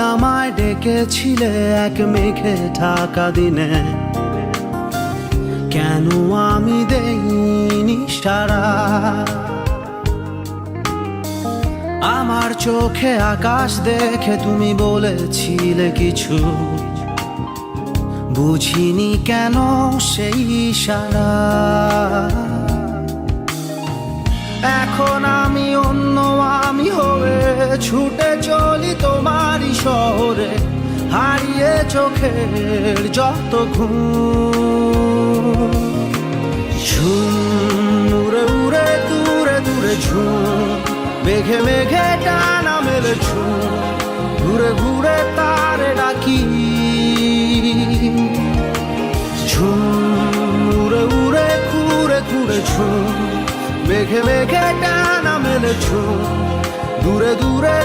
আমায় ডেকেছিলে এক মেঘে ঢাকা দিনে। কেন আমি দেইনি সারা? আমার চোখে আকাশ দেখে তুমি বলেছিলে কিছু। বুঝিনি কেন সেই সারা। এখন আমি অন্য আমি হয়ে ছুটে চলি চোখের যত ঘুম। উড়ে উড়ে, দূরে দূরে ঝুম। মেঘে মেঘে টানা মেলে ঝুম। ঘুরে ঘুরে তারে ডাকি। ঝুম উড়ে, ঘুরে ঘুরে ঝুম। মেঘে মেঘে টানা মেলে ঝুম। দূরে দূরে